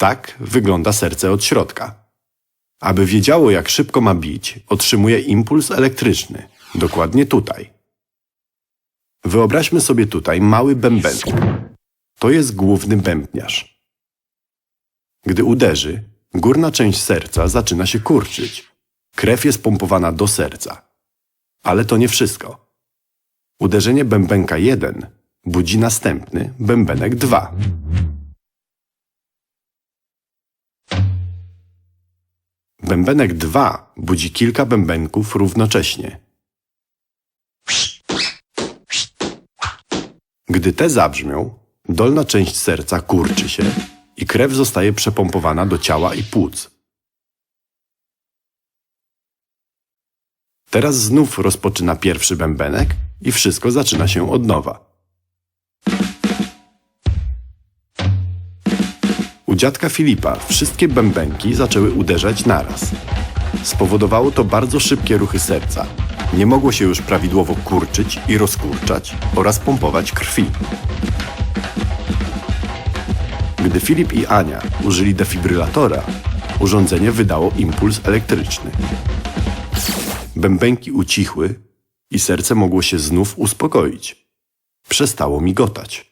Tak wygląda serce od środka. Aby wiedziało, jak szybko ma bić, otrzymuje impuls elektryczny, dokładnie tutaj. Wyobraźmy sobie tutaj mały bębenek. To jest główny bębniarz. Gdy uderzy, górna część serca zaczyna się kurczyć. Krew jest pompowana do serca. Ale to nie wszystko. Uderzenie bębenka 1 budzi następny bębenek 2. Bębenek 2 budzi kilka bębenków równocześnie. Gdy te zabrzmią, dolna część serca kurczy się i krew zostaje przepompowana do ciała i płuc. Teraz znów rozpoczyna pierwszy bębenek i wszystko zaczyna się od nowa. U dziadka Filipa wszystkie bębenki zaczęły uderzać naraz. Spowodowało to bardzo szybkie ruchy serca. Nie mogło się już prawidłowo kurczyć i rozkurczać oraz pompować krwi. Gdy Filip i Ania użyli defibrylatora, urządzenie wydało impuls elektryczny. Bębenki ucichły i serce mogło się znów uspokoić. Przestało migotać.